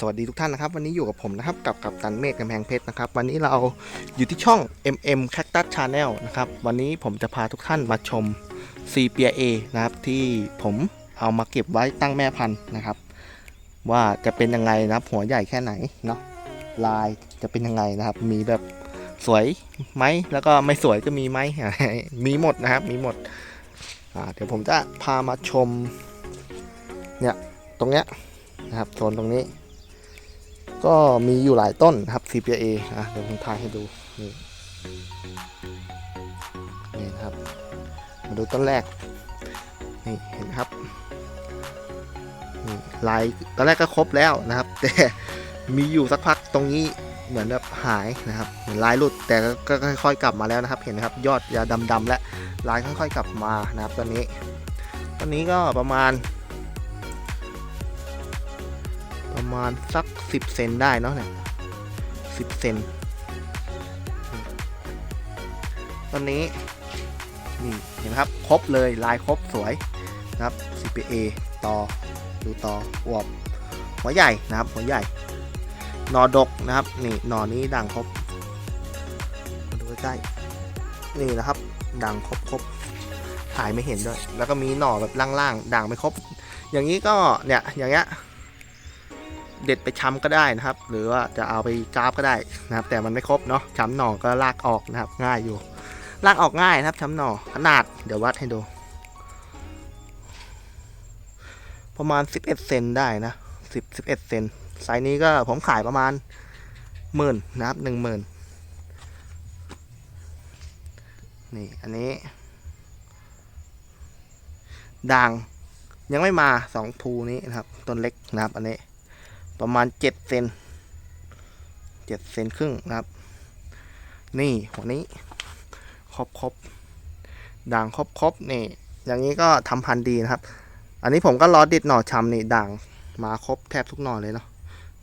สวัสดีทุกท่านนะครับ วันนี้อยู่กับผมนะครับ กับกับตันเมฆกำแพงเพชรนะครับ วันนี้เราอยู่ที่ช่อง MM Cactus Channel นะครับ วันนี้ผมจะพาทุกท่านมาชม c p a นะครับ ที่ผมเอามาเก็บไว้ตั้งแม่พันธุ์นะครับ ว่าจะเป็นยังไงนะครับ หัวใหญ่แค่ไหนเนาะลายจะเป็นยังไงนะครับ มีแบบสวยไหมแล้วก็ไม่สวยก็มีไหมมีหมดนะครับ มีหมดเดี๋ยวผมจะพามาชมเนี่ยตรงเนี้ยนะครับโซนตรงนี้ ก็มีอยู่หลายต้นครับ CPA อะเดี๋ยวผมถ่ายให้ดู นี่นี่นครับ มาดูต้นแรก นี่เห็นครับนี่ลายตอนแรกก็ครบแล้วนะครับ แต่มีอยู่สักพักตรงนี้เหมือนแบบหายนะครับเหมือนลายหลุดแต่ก็ค่อยๆกลับมาแล้วนะครับ เห็นไหมครับ ยอดยาดำๆและลายค่อยๆกลับมานะครับตอนนี้ ตอนนี้ก็ประมาณ มาณสัก 10 เซนได้เนาะเนี่ย10เซนตอนนี้ นี่ เห็นไหมครับครบเลยลายครบสวยนะครับ CPA ต่อดูต่ออวบหัวใหญ่นะครับหัวใหญ่หนอดกนะครับ นี่หนอนี้ด่างครบมาดูใกล้นี่นะครับด่างครบครบถ่ายไม่เห็นด้วย แล้วก็มีหน่อแบบล่างๆด่างไม่ครบ อย่างนี้ก็เนี่ยอย่างเงี้ย เด็ดไปช้ำก็ได้นะครับ หรือว่าจะเอาไปกราฟก็ได้นะครับ แต่มันไม่ครบเนาะช้ำหน่อก็ลากออกนะครับ ง่ายอยู่ ลากออกง่ายนะครับช้ำหน่อขนาดเดี๋ยววัดให้ดู ประมาณ 11เซนได้นะ10 11เซนไซส์นี้ก็ผมขายประมาณหมื่นนะครับหนึ่งหมื่นนี่ อันนี้ด่างยังไม่มาสองภูนี้นะครับต้นเล็กนะครับ อันนี้ ประมาณเจ็ดเซนเจ็ดเซนครึ่งนะครับ นี่หัวนี้ครบครบด่างครบครบนี่ อย่างนี้ก็ทำพันธุ์ดีนะครับ อันนี้ผมก็รอดิดหน่อชำนี่ด่างมาครบแทบทุกหน่อเลยเนาะ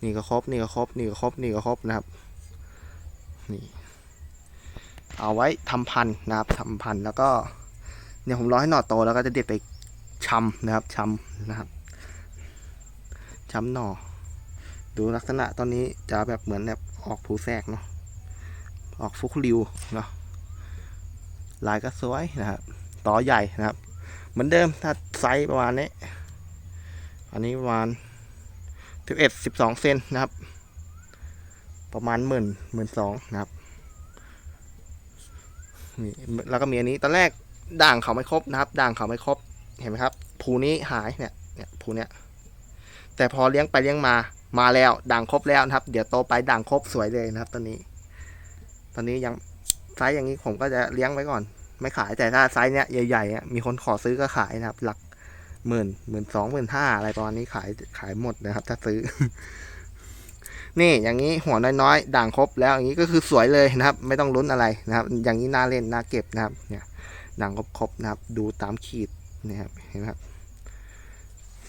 นี่ก็ครบนี่ก็ครบนี่ก็ครบนี่ก็ครบนะครับนี่เอาไว้ทำพันธุ์นะครับทำพันธุ์แล้วก็เนี่ยผมรอให้หน่อโตแล้วก็จะเด็ดไปชำนะครับชำนะครับชำหน่อ ดูลักษณะตอนนี้จะแบบเหมือนแบบออกผูแทกเนาะออกฟุกริวเนาะลายก็สวยนะครับต่อใหญ่นะครับ เหมือนเดิมถ้าไซส์ประมาณนี้ อันนี้ประมาณสิบเอ็ดสิบสองเซนนะครับ ประมาณหมื่นหมื่นสองนะครับนี่แล้วก็มีอันนี้ตอนแรกด่างเขาไม่ครบนะครับ ด่างเขาไม่ครบเห็นไหมครับภูนี้หายเนี่ยเนี่ยภูเนี้ยแต่พอเลี้ยงไปเลี้ยงมา มาแล้วด่างครบแล้วนะครับ เดี๋ยวโตไปด่างครบสวยเลยนะครับ ตอนนี้ ตอนนี้ยังไซส์อย่างนี้ผมก็จะเลี้ยงไว้ก่อน ไม่ขายแต่ถ้าไซส์เนี้ยใหญ่ๆอะมีคนขอซื้อก็ขายนะครับ หลักหมื่นหมื่นสองหมื่นห้าอะไรประมาณนี้ขายขายหมดนะครับ ถ้าซื้อ นี่อย่างนี้หัวน้อยๆด่างครบแล้วอย่างนี้ก็คือสวยเลยนะครับ ไม่ต้องลุ้นอะไรนะครับ อย่างนี้น่าเล่นน่าเก็บนะครับ เนี่ย ด่างครบๆนะครับ ดูตามขีดนะครับเห็นไหมครับ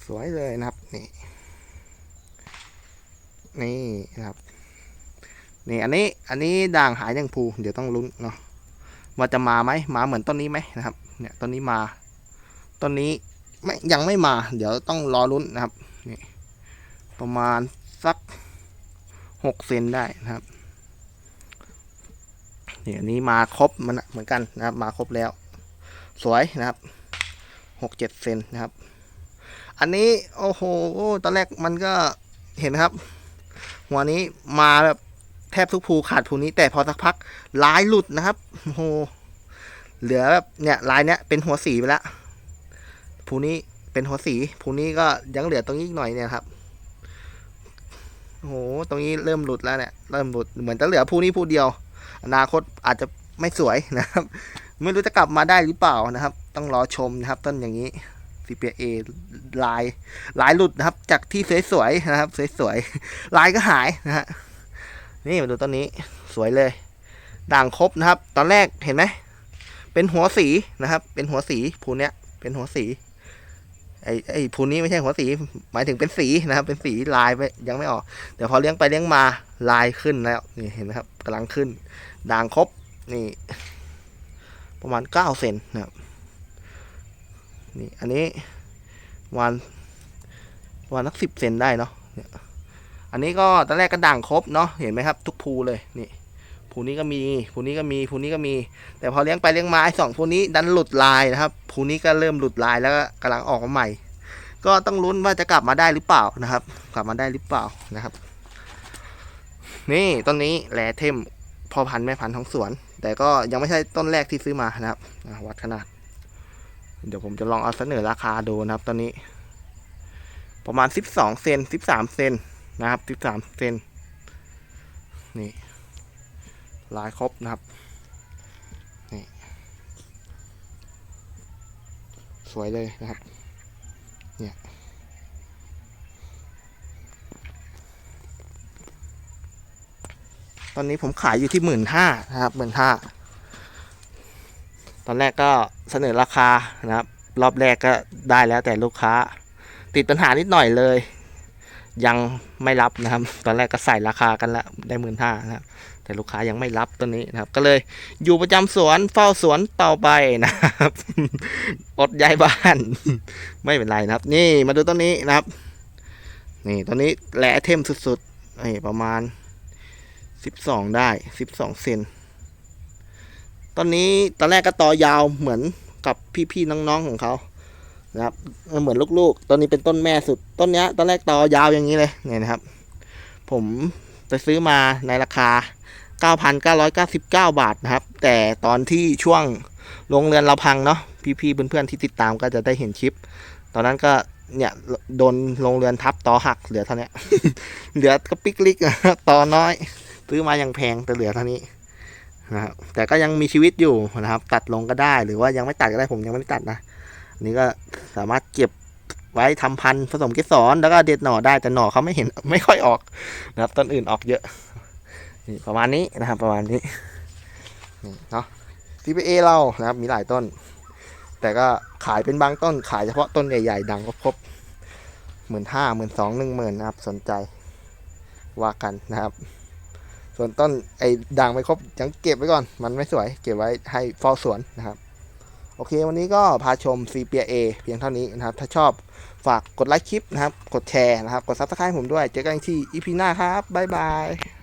สวยเลยนะครับนี่ นี่นะครับนี่อันนี้อันนี้ด่างหายยังภูเดี๋ยวต้องลุ้นเนาะว่าจะมาไหมมาเหมือนต้นนี้ไหมนะครับ เนี่ยต้นนี้มาต้นนี้ไม่ยังไม่มา เดี๋ยวต้องรอลุ้นนะครับนี่ประมาณสักหกเซนได้นะครับนี่อันนี้มาครบมันเหมือนกันนะครับ มาครบแล้ว สวยนะครับหกเจ็ดเซนนะครับ อันนี้โอ้โหตอนแรกมันก็เห็นครับ หัวนี้มาแบบแทบทุกภูขาดภูนี้ แต่พอสักพักลายหลุดนะครับโอ้โหเหลือแบบเนี่ยลายเนี้ยเป็นหัวสีไปแล้วภูนี้เป็นหัวสีภูนี้ก็ยังเหลือตรงนี้อีกหน่อยเนี่ยครับโอ้โหตรงนี้เริ่มหลุดแล้วเนี่ยเริ่มหลุดเหมือนจะเหลือภูนี้ภูเดียว อนาคตอาจจะไม่สวยนะครับ ไม่รู้จะกลับมาได้หรือเปล่านะครับ ต้องรอชมนะครับ ต้นอย่างนี้ CPA ลายลายหลุดนะครับ จากที่สวยๆนะครับ สวยๆลายก็หายนะฮะนี่มาดูต้นนี้สวยเลย ด่างครบนะครับ ตอนแรกเห็นไหมเป็นหัวสีนะครับ เป็นหัวสีภูเนี้ยเป็นหัวสีไอ้ไอ้ภูนี้ไม่ใช่หัวสี หมายถึงเป็นสีนะครับ เป็นสีลายไปยังไม่ออกเดี๋ยวพอเลี้ยงไปเลี้ยงมาลายขึ้นแล้วนี่เห็นไหมครับกำลังขึ้น ด่างครบนี่ ประมาณเก้าเซนนะครับ นี่อันนี้วันวันนักสิบเซนได้เนาะเนี่ยอันนี้ก็ตอนแรกก็ด่างครบเนาะเห็นไหมครับ ทุกภูเลยนี่ภูนี้ก็มีภูนี้ก็มีภูนี้ก็มี แต่พอเลี้ยงไปเลี้ยงมาไอ้สองภูนี้ดันหลุดลายนะครับภูนี้ก็เริ่มหลุดลายแล้วก็กำลังออกมาใหม่ ก็ต้องลุ้นว่าจะกลับมาได้หรือเปล่านะครับ กลับมาได้หรือเปล่านะครับ นี่ต้นนี้แหลเทมพอพันแม่พันธุ์ท้องสวน แต่ก็ยังไม่ใช่ต้นแรกที่ซื้อมานะครับวัดขนาด เดี๋ยวผมจะลองเอาเสนอราคาดูนะครับ ตอนนี้ ประมาณ12เซน13เซนนะครับ13เซนนี่ลายครบนะครับนี่สวยเลยนะครับ เนี่ยตอนนี้ผมขายอยู่ที่หมื่นห้านะครับหมื่นห้า ตอนแรกก็เสนอราคานะครับ รอบแรกก็ได้แล้วแต่ลูกค้า ติดปัญหานิดหน่อยเลย ยังไม่รับนะครับ ตอนแรกก็ใส่ราคากันแล้วได้หมื่นห้านะครับแต่ลูกค้ายังไม่รับตัวนี้นะครับ ก็เลยอยู่ประจำสวนเฝ้าสวนต่อไปนะครับอดย้ายบ้าน ไม่เป็นไรนะครับ นี่มาดูต้นนี้นะครับ นี่ต้นนี้แหละเทมสุดๆนี่ประมาณสิบสองได้สิบสองเซน ต้นนี้ตอนแรกก็ต่อยาวเหมือนกับพี่ๆน้องๆของเขานะครับเหมือนลูกๆต้นนี้เป็นต้นแม่สุด ต้นเนี้ยตอนแรกตอยาวอย่างนี้เลยเนี่ยนะครับ ผมไปซื้อมาในราคา 9,999 บาทนะครับ แต่ตอนที่ช่วงโรงเรือนเราพังเนาะพี่ๆเพื่อนๆที่ติดตามก็จะได้เห็นคลิป ตอนนั้นก็เนี่ยโดนโรงเรือนทับต่อหักเหลือเท่านี้เหลือก็ปิกลิกนะครับต่อน้อย ซื้อมาอยังแพงแต่เหลือเท่านี้ นะครับแต่ก็ยังมีชีวิตอยู่นะครับ ตัดลงก็ได้ หรือว่ายังไม่ตัดก็ได้ผมยังไม่ได้ตัดนะอันนี้ก็สามารถเก็บไว้ทำพันธุ์ผสมเกสรแล้วก็เด็ดหน่อได้แต่หน่อเขาไม่เห็นไม่ค่อยออกนะครับต้นอื่นออกเยอะนี่ประมาณนี้นะครับประมาณนี้นี่เนาะ CPA เรานะครับมีหลายต้น แต่ก็ขายเป็นบางต้นขายเฉพาะต้นใหญ่ๆ ดังครบหมื่นห้าหมื่นสองหนึ่งหมื่นนะครับสนใจว่ากันนะครับ ส่วนต้นไอ้ด่างไม่ครบยังเก็บไว้ก่อน มันไม่สวย เก็บไว้ให้ฟอสวนนะครับโอเค วันนี้ก็พาชม c p a เพียงเท่านี้นะครับ ถ้าชอบฝากกดไลค์คลิปนะครับ กดแชร์นะครับ กดซับสไคร b e ผมด้วย เจอกันที่ EP หน้าครับ บ๊ายบาย